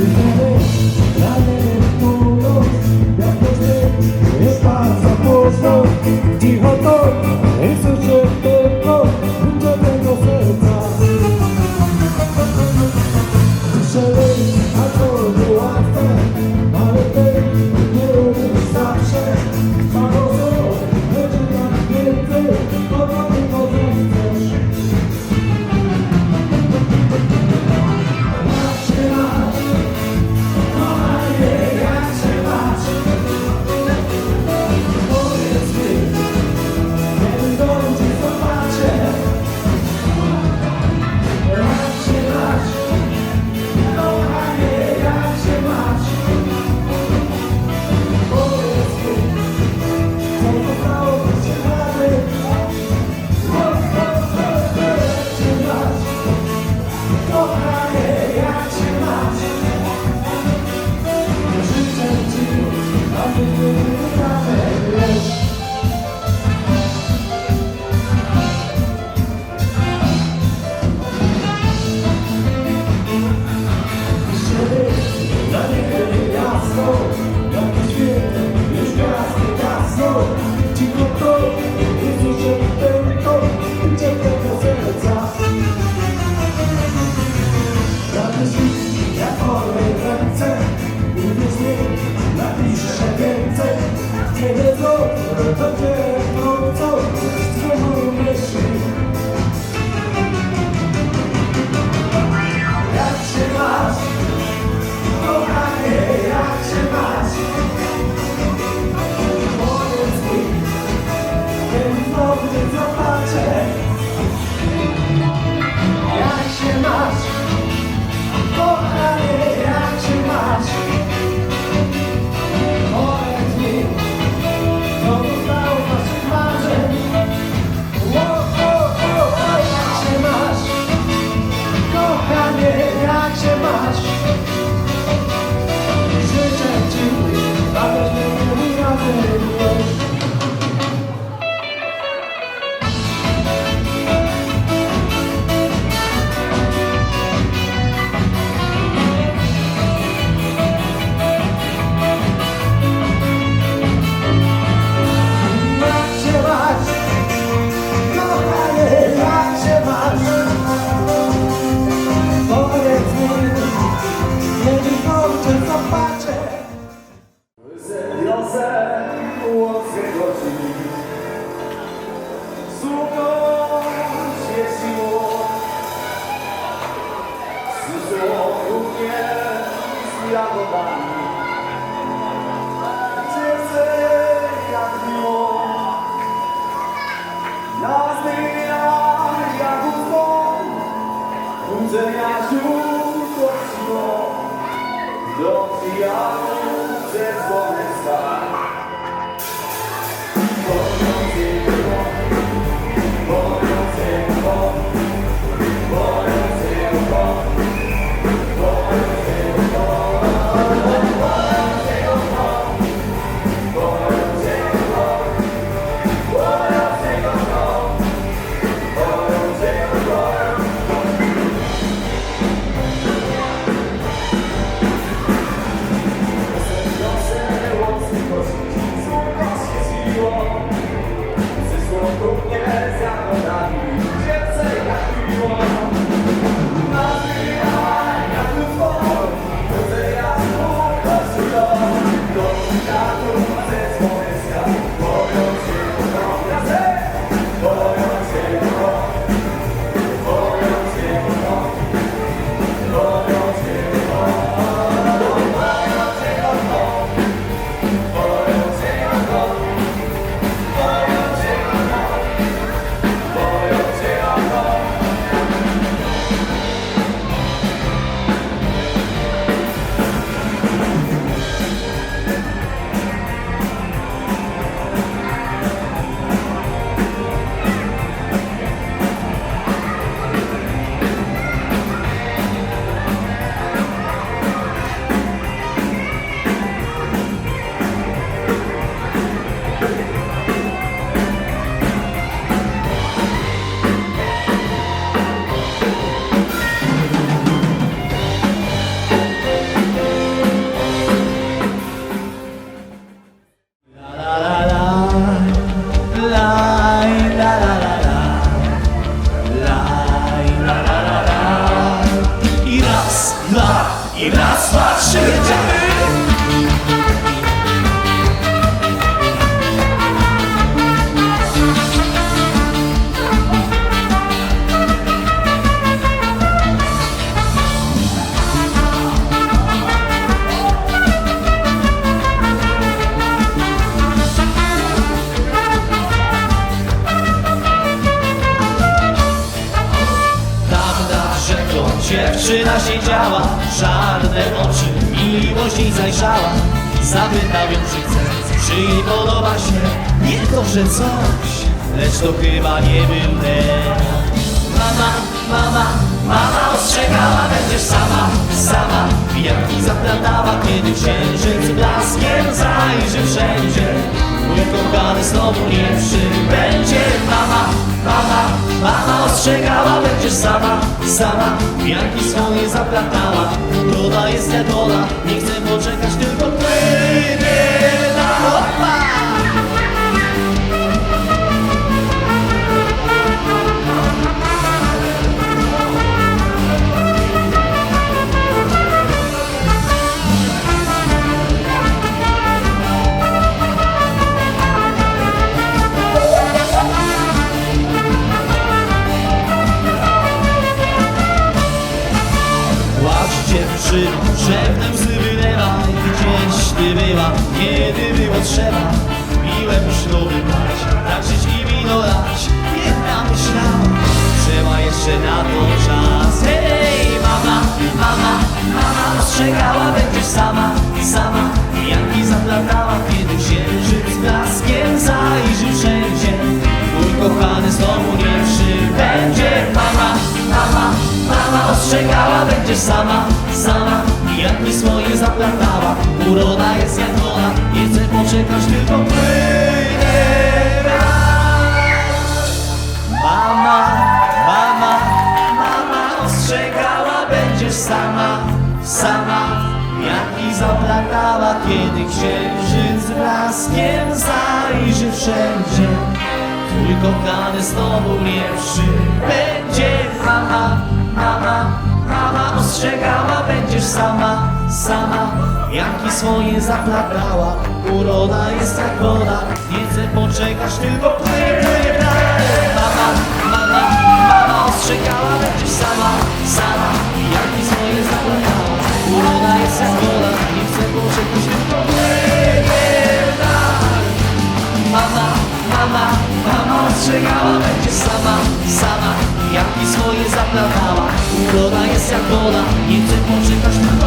Is that? encontrou równie z jagodami. Serce jak miło, nazyja jak ustą, budzenia źródło siło, do przyjaciół ze. Dziewczyna siedziała Czarne oczy, miłość jej zajrzała. Zapytał ją, czy chce, czy jej podoba się. Nie to, że coś, lecz to chyba nie był Mama, mama, mama ostrzegała Będziesz sama, sama. Pijanki zaplatała, kiedy księżyc blaskiem zajrzy wszędzie Mój kochany znowu nie przybędzie Mama, mama, mama ostrzegała Będziesz sama, sama. Pijanki swoje zaplatała Broda jest jak woda Nie chcę poczekać, tylko szeptem łzy wylewaj Gdzieś ty była, kiedy było trzeba Miłe śluby brać, tańczyć i wino dać Jedna myślała, że ma jeszcze na to czas. Hej, mama, mama, mama ostrzegała Będziesz sama, sama. Janki zaplatała, kiedy księżyc blaskiem zajrzy wszędzie. Mój kochany znowu nie przybędzie. Mama, mama, mama ostrzegała Będziesz sama, sama Jak mi swoje zaplatała. Uroda jest jak woda Nie chcę poczekać, tylko płynie. Mama, mama, mama ostrzegała Będziesz sama, sama. Jak i zaplatała Kiedy księżyc blaskiem zajrzy wszędzie. Twój kochany znowu nie przybędzie Mama, mama, mama ostrzegała Będziesz sama, sama. Jaki swoje zaplatała Uroda jest jak woda. Nie chcę poczekać, tylko płynie dalej Mama, mama, mama ostrzegała Będziesz sama, sama. Jaki swoje zaplatała Uroda jest jak woda. Nie chcę tylko płynie dalej Mama, mama, mama ostrzegała Będzie sama, sama. Jak i swoje zaplatała Uroda Nie chcę poczekać ty